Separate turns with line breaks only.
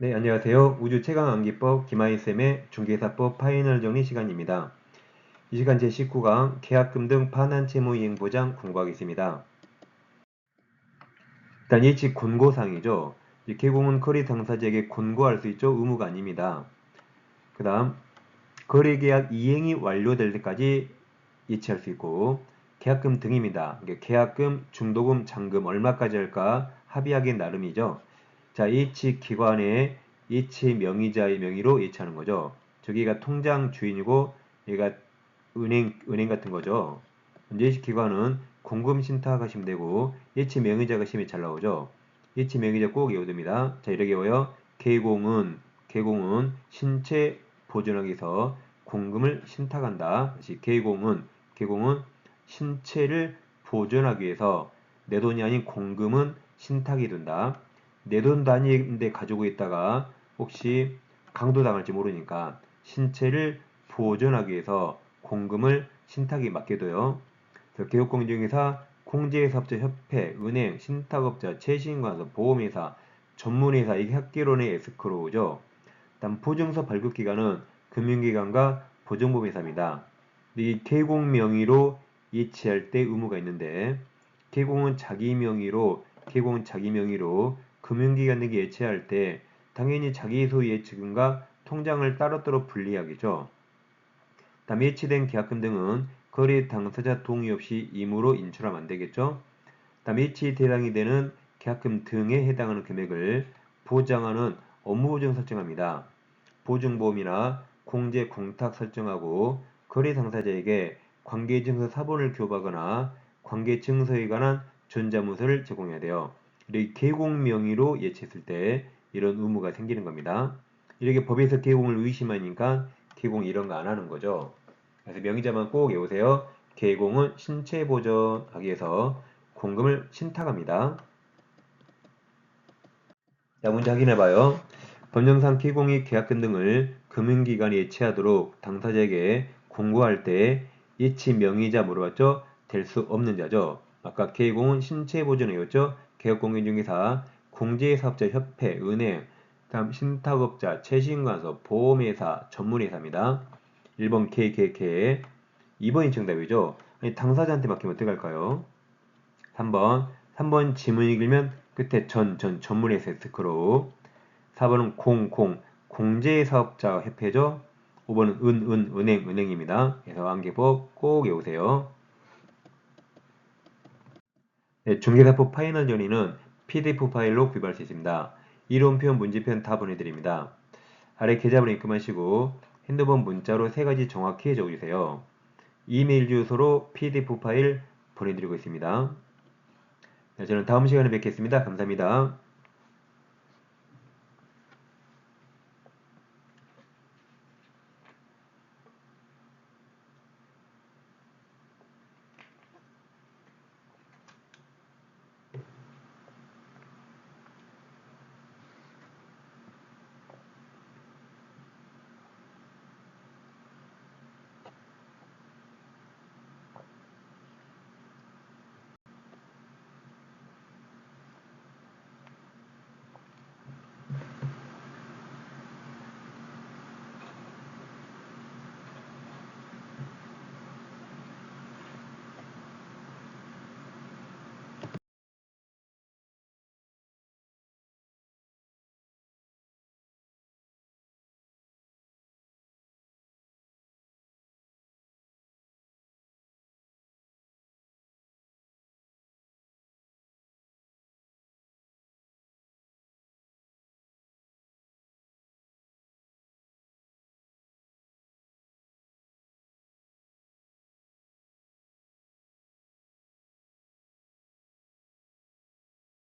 네, 안녕하세요. 우주 최강 암기법 김하희쌤의 중개사법 파이널 정리 시간입니다. 이 시간 제19강 계약금 등 반환 채무 이행 보장 공부하겠습니다. 일단 예치 권고사항이죠. 이 개공은 거래 당사자에게 권고할 수 있죠. 의무가 아닙니다. 그 다음 거래 계약 이행이 완료될 때까지 예치할 수 있고 계약금 등입니다. 계약금, 중도금, 잔금 얼마까지 할까 합의하기 나름이죠. 자, 예치 기관의 예치 명의자의 명의로 예치하는 거죠. 저기가 통장 주인이고 얘가 은행 은행 같은 거죠. 예치 기관은 공금 신탁하시면 되고 예치 명의자가 시험에 잘 나오죠. 예치 명의자 꼭 외워둡니다. 자, 이렇게 외워요. 개공은 개공은 신체 보존하기 위해서 공금을 신탁한다. 다시 개공은 개공은 신체를 보존하기 위해서 내 돈이 아닌 공금은 신탁이 된다. 내 돈 단위인데 가지고 있다가 혹시 강도 당할지 모르니까 신체를 보존하기 위해서 공금을 신탁이 맡겨둬요. 개업공정회사, 공제사업자 협회, 은행, 신탁업자, 최신관서, 보험회사, 전문회사, 이게 학계론의 에스크로우죠. 다음 보증서 발급기관은 금융기관과 보증보험회사입니다. 이 개공 명의로 이체할 때 의무가 있는데 개공은 자기 명의로 개공은 자기 명의로 금융기관 등에 예치할 때 당연히 자기 소유 예치금과 통장을 따로따로 분리하겠죠. 다음 예치된 계약금 등은 거래 당사자 동의 없이 임으로 인출하면 안 되겠죠. 다음 예치 대상이 되는 계약금 등에 해당하는 금액을 보장하는 업무 보증 설정합니다. 보증보험이나 공제 공탁 설정하고 거래 당사자에게 관계증서 사본을 교부하거나 관계증서에 관한 전자문서를 제공해야 돼요. 이렇게 개공 명의로 예치했을 때 이런 의무가 생기는 겁니다. 이렇게 법에서 개공을 의심하니까 개공 이런 거 안 하는 거죠. 그래서 명의자만 꼭 외우세요. 개공은 신체 보존하기 위해서 공금을 신탁합니다. 자, 문제 확인해봐요. 법령상 개공의 계약금 등을 금융기관이 예치하도록 당사자에게 공고할 때 예치 명의자 물어봤죠? 될 수 없는 자죠. 아까 개공은 신체 보존이었죠? 개업공인중개사, 공제사업자 협회, 은행, 다음 신탁업자, 최신관서, 보험회사, 전문회사입니다. 1번 KKK, 2번이 정답이죠. 아니, 당사자한테 맡기면 어떡할까요? 3번, 3번 지문 읽으면 끝에 전, 전, 전문회사 스크로 4번은 공, 공, 공제사업자 협회죠. 5번은 은, 은, 은행, 은행입니다. 그래서 암기법 꼭 외우세요. 네, 중개사법 파이널 연의는 PDF 파일로 구입할 수 있습니다. 이론편, 문제편 다 보내드립니다. 아래 계좌번호 입금하시고 핸드폰 문자로 세 가지 정확히 적어주세요. 이메일 주소로 PDF 파일 보내드리고 있습니다. 네, 저는 다음 시간에 뵙겠습니다. 감사합니다.